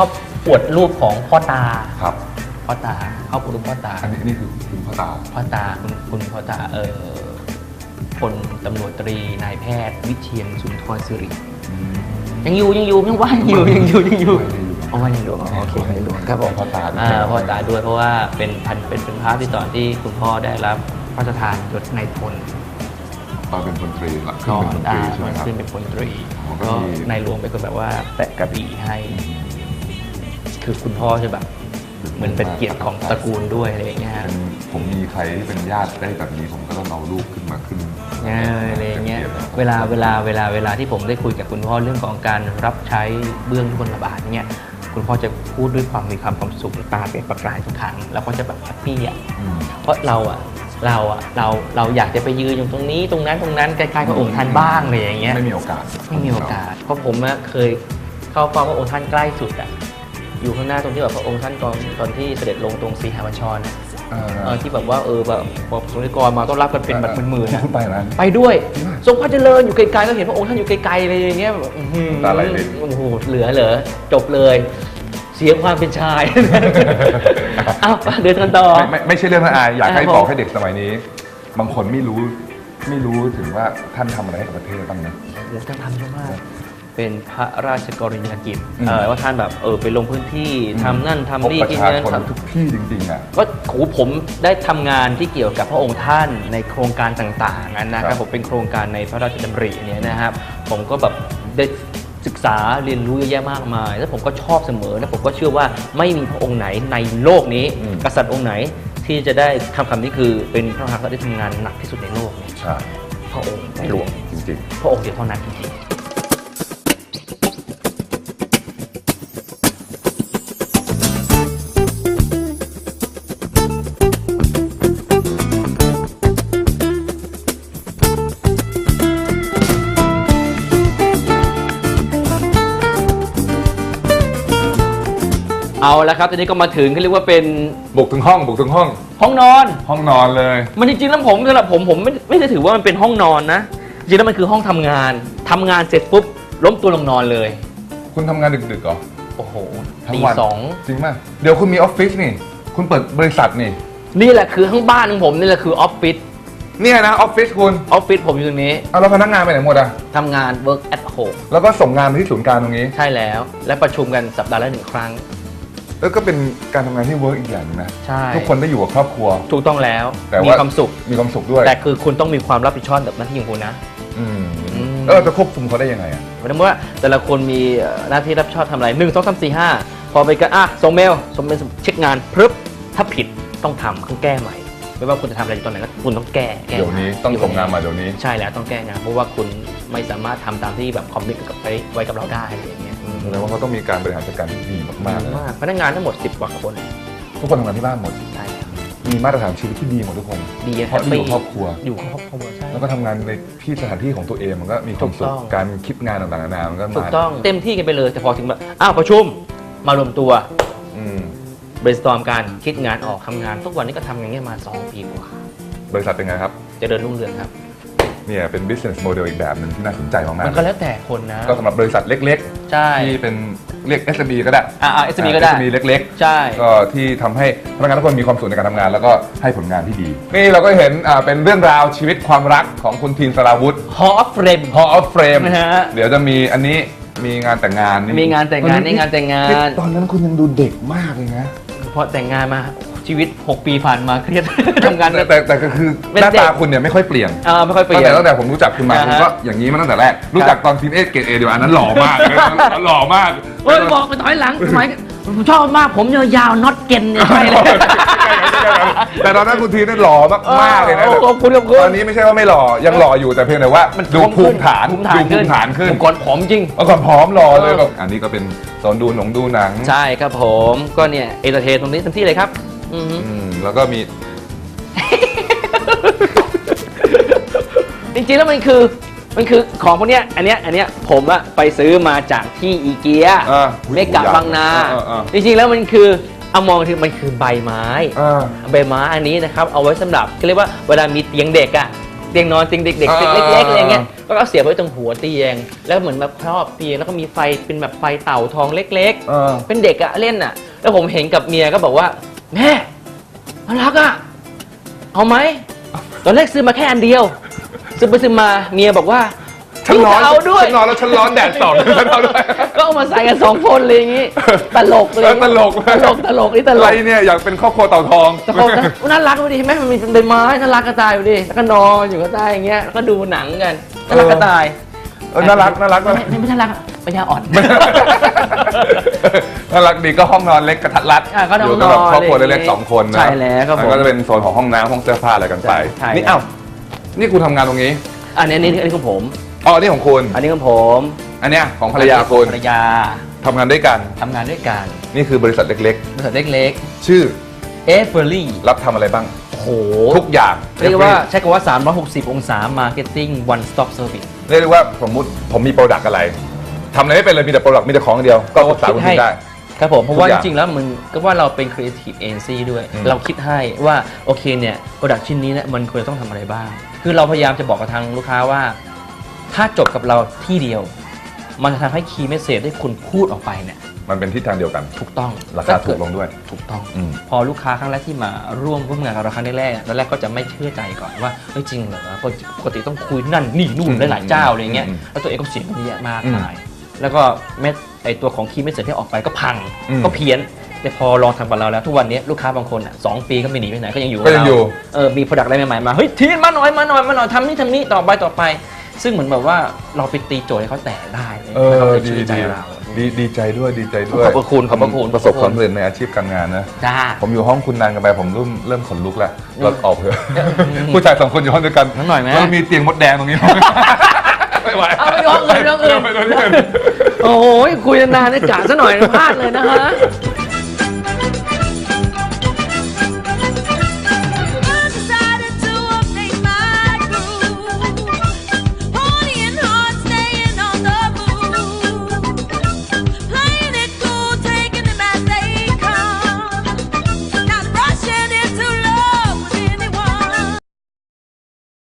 อบอวดรูปของพ่อตาครับ พ่อตาเขาอวดรูปพ่อตาอันนี้นี่คือคุณพ่อตา พ่อตาคุณคุณพ่อตาเออพลตำรวจตรีนายแพทย์ วิเชียนสุนทรสิริอืมยังอยู่ยังอยู่ยังว่างอยู่ยังอยู่ยังอยู่ไม่ได้อยู่อ๋อยังอยู่อ๋อโอเคยังอยู่ครับผมพ่อตาด้วย อ่าพ่อตาด้วยเพราะว่าเป็นพันเป็นเป็นภาพที่ตอนที่คุณพ่อได้รับพระราชทานยศนายพล ตอนเป็นพลตรีละก็ขึ้นเป็นพลตอ่ารีใช่ไหมครับ ขึ้นเป็นพลตรีอ๋อก็ก็มี นายหลวงเป็นคนแบบว่าแตะกระบี่ให้ คือคุณพ่อจะแบบเหมือนเป็นเกียรติของตระกูลด้วยอะไรอย่างเงี้ยฮะเป็นผมมีใครที่เป็นญาติได้แบบนี้ผมก็ต้องเอาลูกขึ้นมาขึ้นเอออะไรอย่างเงี้ยป็นกีรติเวลาเวลาเวลาเวลาที่ผมได้คุยกับคุณพ่อเรื่องของการรับใช้เบื้องบนระบาดเนี่ยคุณพ่อจะพูดด้วยความมีความความสุขตาเป็นประกายทุกครั้งแล้วก็จะแบบแฮปปี้อะอืมเพราะเราอะเราอะเราเราอยากจะไปยืนอยู่ตรงนี้ตรงนั้นตรงนั้นใกล้ๆพระองค์ท่านบ้างอะไรอย่างเงี้ยไม่มีโอกาสไม่มีโอกาส เพราะผมอะเคยเข้าเฝ้าพระองค์ท่านใกล้สุดอะ อยู่ข้างหน้าตรงที่แบบพระองค์ท่านตอนตอนที่เสด็จลงตรงสีหาบัญชรอะเออ เออที่แบบว่าเออแบบบอกสงฆ์กรมาต้อนรับกันเป็นแบบหมื่นๆอะคุณไปนะไปด้วยจริงปะทรงพระเจริญอยู่ไกลๆก็เห็นพระองค์ท่านอยู่ไกลๆอะไรอย่างเงี้ยแบบอื้อหือตาไหลเลย โอ้โหเหลือเหรอจบเลย เสียความเป็นชายเอ้าเดินกันต่อ ไม่ไม่ไม่ใช่เรื่องน่าอายอยากให้ครับผม บอกให้เด็กสมัยนี้ บางคนไม่รู้ไม่รู้ถึงว่าท่านทำอะไรให้กับประเทศบ้างนะ โอ้โหท่านทำเยอะมาก เป็นพระราชกรณียกิจอืม เออว่าท่านแบบเออไปลงพื้นที่ทำนั่นพบทำนี่ประกินชานั่นชนทำ ทุกที่จริงๆอะ ก็โหผมได้ทำงานที่เกี่ยวกับพระองค์ท่านในโครงการต่างๆนั้นนะคครัรับบผมเป็นโครงการในพระราชดำริอันเนี้ยนะครับ ผมก็แบบได้ศึกษาเรียนรู้เยอะแยะมากมาย แล้วผมก็ชอบเสมอและผมก็เชื่อว่าไม่มีพระองค์ไหนในโลกนี้ อืม กษัตริย์องค์ไหนที่จะได้คำคำนี้คือเป็นพระมหากษัตริย์ที่ทำงานหนักที่สุดในโลกเนี่ยใช่พระองค์ในหลวงจริง พระองค์เดียวเท่านั้นจริงๆ เอาละครับตอนนี้ก็มาถึงเขาเรียกว่าเป็นๆบุกถึงห้องบุกถึงห้อง ห้องนอน ห้องนอนเลย มันจริงๆแล้วผมสำหรับผมผมไม่ไม่ได้ถือว่ามันเป็นห้องนอนนะจริงๆแล้วมันคือห้องทำงานทำงานเสร็จปุ๊บล้มตัวลงนอนเลย คุณทำงานดึกๆเหรอโอ้โหทั้งตีวันสองจริงไหมเดี๋ยวคุณมีออฟฟิศนี่ คุณเปิดบริษัทนี่นี่แหละคือข้างบ้านของผมนี่แหละคือออฟฟิศเนี่ยนะออฟฟิศคุณออฟฟิศผมอยู่ตรงนี้เอาแล้วพนักงานไปไหนหมดอะทำงาน work at home แล้วก็ส่งงานไปที่ศูนย์กลางตรงนี้ ใช่แล้ว และประชุมกันสัปดาห์ละหนึ่งครั้ง แล้วก็เป็นการทำงานที่เวิร์กอีกอย่างหนึงนะใช่ ทุกคนได้อยู่กับครอบครัว ถูกต้องแล้วแต่มีว่าความสุข มีความสุขด้วยแต่คือคุณต้องมีความรับผิดชอบแบบหน้าที่ของคุณนะ อืมอืม แล้วเราจะควบคุมเขาได้ยังไงอะหมายถึงว่าแต่ละคนมีเอ่อหน้าที่รับผิดชอบทำอะไรหนึ่งสองสามสี่ห้าพอไปก็อะส่งเมลส่งเมลเช็คงานพรึบถ้าผิดต้องทำต้องแก้ใหม่ ไม่ว่าคุณจะทำอะไรอยู่ตอนไหนก็คุณต้องแก้แก้เดี๋ยวนี้ต้องส่งงานมาเดี๋ยวนี้ ใช่แล้วต้องแก้งานเพราะว่าคุณไม่สามารถทำตามที่แบบคอมมิตกับไว้ไว้กับเราได้อะไรอย่างเงี้ยอืม แสดงว่าเขาต้องมีการบริหารจัดการที่ดีมากๆเลยมากพนักงานทั้งหมด 10 กว่าคนทุกคนทำงานที่บ้านหมด ใช่แล้วมีมาตรฐานชีวิตที่ดีหมดทุกคนดีเพราะอยู่กับครอบครัว อยู่กับครอบครัวใช่แล้วก็ทำงานในที่สถานที่ของตัวเองมันก็มีความสุถูขกต้องการคิดงานต่างๆนานามันก็ถูกมาต้องเต็มที่กันไปเลย แต่พอถึงแบบอ้าวประชุมมารวมตัว อืม brainstorm การคิดงานออกทำงาน ทุกวันนี้ก็ทำอย่างเงี้ยมา 2 ปีกว่าบริษัทเป็นไงครับ เจะเดินรุ่งเรืองครับ เนี่ยเป็น business model อีกแบบหนึ่งที่น่าสนใจมากมันก็แล้วแต่คนนะๆก็สำหรับบริษัทเล็กใช่ๆที่เป็นเรียก SME ก็ได้อ่าอ่า SME ก็ได้ SME เล็กใช่ๆก็ที่ทำให้พนักงานทุกคนมีความสุขในการทำงาน แล้วก็ให้ผลงานที่ดี นี่เราก็เห็นอ่าเป็นเรื่องราวชีวิตความรักของคุณทีนสราวุธ Hall of Fame Hall of Frame นะฮะ เดี๋ยวจะมีอันนี้มีงานแต่งงานมีงานแต่งงานนี่งานแต่งงาน ตอนนั้นคุณยังดูเด็กมากเลยนะ พอแต่งงานมา ชีวิต 6 ปีผ่านมาเครียด ทำงานแต่แต่แต่ก็คือเป็นหน้าเด็ก ตาคุณเนี่ยไม่ค่อยเปลี่ยนอ่าไม่ค่อยเปลี่ตั้ยงนแต่ตั้งแต่ผมรู้จักคุณมาอ่าฮะคุณก็อย่างนี้มาตั้งแต่แรก รู้จักตอนทีมเอสเกตเอเดียวอันนั้นหล่อมาก หล่อมากเฮ้ยบอกไปถอยหลังสมัยผมชอบมากผมยาวๆน็อตเกนเนี่ยไปเลย แต่ตอนนั้นคุณทีมเนี่ยหล่อมากๆเลยนะโอ้ขอบคุณขอบคุณ ตอนนี้ไม่ใช่ว่าไม่หล่อยังหล่ออยู่แต่เพียงแต่ว่าดูภูมิฐานภูมิฐานดูภูมิฐานขึ้นผมก่อนผอมจริง เมื่อก่อนพร้อมหล่อเลยเออแบบอันนี้ก็เป็นโซนดูหนงดูหนัง ใช่ครับผมก็เนี่ยเอเตอร์เทนตรงนี้เต็มที่เลยครับ อือฮึอืมแล้วก็มี จริงๆแล้วมันคือมันคือของพวกเนี้ยอันเนี้ยอันเนี้ยผมอะไปซื้อมาจากที่อีเกียอ่าเมกะบางนาเออเออจริงๆแล้วมันคือเอามองถึงมันคือใบไม้ อ่า ใบไม้อันนี้นะครับเอาไว้สำหรับเขาเรียกว่าเวลามีเตียงเด็กอะเตียงนอนเตียงเด็กๆเตียงอ่าเล็กๆอะไรเงี้ยแล้วก็เอาเสียบไว้ตรงหัวเตียง แล้วเหมือนแบบครอบเตียงแล้วก็มีไฟเป็นแบบไฟเต่าทองเล็กเออๆเป็นเด็กอะเล่นอะแล้วผมเห็นกับเมียก็บอกว่า แม่น่ารักอะเอาไหม ตอนแรกซื้อมาแค่อันเดียว ซื้อไปซื้อมาเมียบอกว่าฉันร้อนเอาด้วย ฉันร้อนแล้วฉันร้อนแดดส่องฉันเอาด้วย ก็เอามาใส่กันสองคนเลยอย่างงี้ ตลกเลยเออตลก ตลกตลกนี่ตลอะไรกเนี่ยอยากเป็นครอบครัวเต่าทอง ตลกนะน่ารักดูดิเห็นไหมมันมีเป็นใบไม้น่ารักกระจายดูดิแล้วก็นอนอยู่กระจายอย่างเงี้ยแล้วก็ดูหนังกันน่ารักกระจาย เออน่ารักน่ารักน่ารัก ไม่ไม่น่ารักอะปัญญาอ่อน น่ารักดีก็ห้องนอนเล็กกระทัดรัดอะก็นอนอยู่กับแบบครอบครัวอะไรอย่างงี้เล็กๆสองคนนะใช่แล้วครับผมก็จะเป็นโซนของห้องน้ำห้องเสื้อผ้าอะไรกันไป ใช่นี่เอ้านี่คุณทำงานตรงนี้อันนี้อันนี้อันนี้ของผม อ๋อนี่ของคุณ อันนี้ของผมอันเนี้ยของภรรยาคุณภรรยาทำงานด้วยกัน ทำงานด้วยกันนี่คือบริษัทเล็กบริษัทเล็กๆชื่อๆเอฟเฟอรี่รับทำอะไรบ้าง โอ้โหทุกอย่างเรียกว่าใช้คำว่า 360 องศา Marketing One Stop Service เรียกได้ว่าสมมุติผมมีโปรดักต์อะไรทำอะไรไม่เป็นเลยมีแต่โปรดักต์มีแต่ของอย่างเดียว ก็ปรึกษาคุณทีได้ ครับผมเพราะว่าทุกอย่างจริงๆแล้วมันก็ว่าเราเป็น Creative Agency ด้วยอืมเราคิดให้ว่าโอเคเนี่ยโปรดักชิ้นนี้เนี่ยมันควรจะต้องทำอะไรบ้าง คือเราพยายามจะบอกกับทางลูกค้าว่า ถ้าจบกับเราที่เดียว มันจะทำให้ Key Message ที่คุณพูดออกไปเนี่ยมันเป็นทิศทางเดียวกัน ถูกต้องราคาถูกลงด้วย ถูกต้อง อืม พอลูกค้าครั้งแรกที่มาร่วมร่วมงานกับเราครั้งแรกๆตอนแรกก็จะไม่เชื่อใจก่อนว่าเฮ้ยจริงเหรอปกติปกติต้องคุยนั่นนี่นู่นอืมหลายๆเจ้าอะไรเงี้ยอืมแล้วตัวเองก็เสียเงินเยอะมากอืมมายแล้วก็เม็ดไอตัวของคีย์เมสเซจที่ออกไปก็พังอืมก็เพี้ยน แต่พอลองทำกับเราแล้วทุกวันนี้ลูกค้าบางคนอะสองปีก็ไม่หนีไปไหนก็ยังอยู่ก็ยังอยู่ เออมีผลิตอะไรใหม่ๆมาเฮ้ยทีนมาหน่อยมาหน่อยมาหน่อยทำนี่ทำนี่ต่อไปต่อไป ซึ่งเหมือนแบบว่าเราไปตีโจทย์ให้เขาแตะได้เลยเอแล้วเขาอจะดีเชื่อใจดีเราดีดีใจด้วยดีใจด้วยขอบพระคุณขอบพระคุณประสบความสำเร็จในอาชีพการงานนะจ้าผมอยู่ห้องคุณนานกันไปผมเริ่มเริ่มขนลุกแล้วอืมเราออกเถอะอืมผู้ชายสองคนอยู่ห้องเดียวกันงั้นหน่อยไหมแล้วมีเตียงมดแดงตรงนี้ไม่ไหวเอาไปห้องอื่นห้องอื่นไปห้องอื่นโอ้โหคุยนานๆเนี่ยกะซะหน่อยนะพลาดเลยนะฮะ